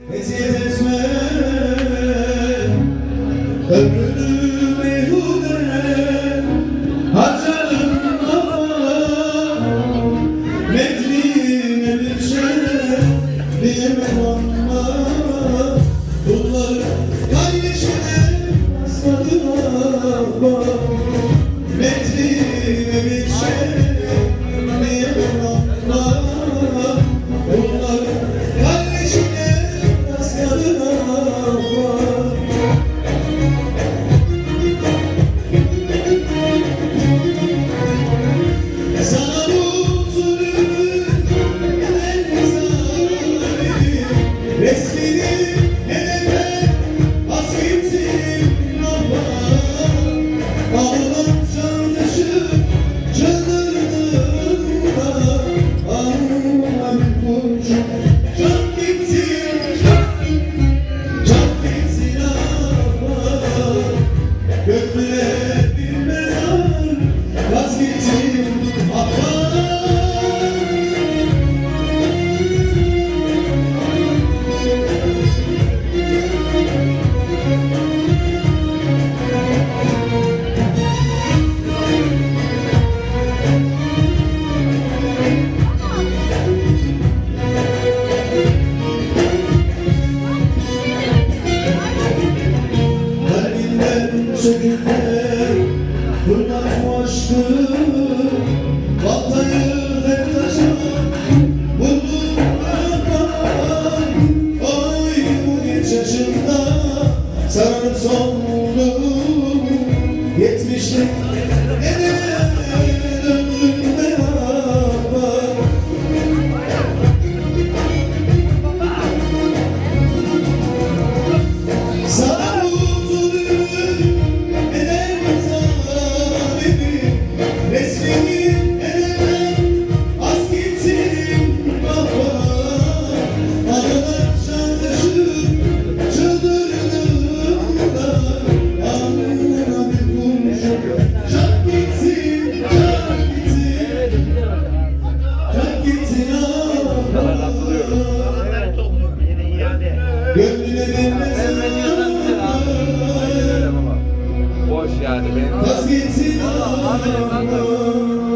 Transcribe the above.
Eziyet etme. Ömrünü meyhude Harcarım ama Metnine bir şeref Diyemem dibinde Fırlatma aşkı Kaptayı hep taşa Vurdum beraber bu genç yaşımda Sararıp soldum Yetmişlik Gönlüne gelmesin. Boş yani benim. Vazgeçsin. Amin.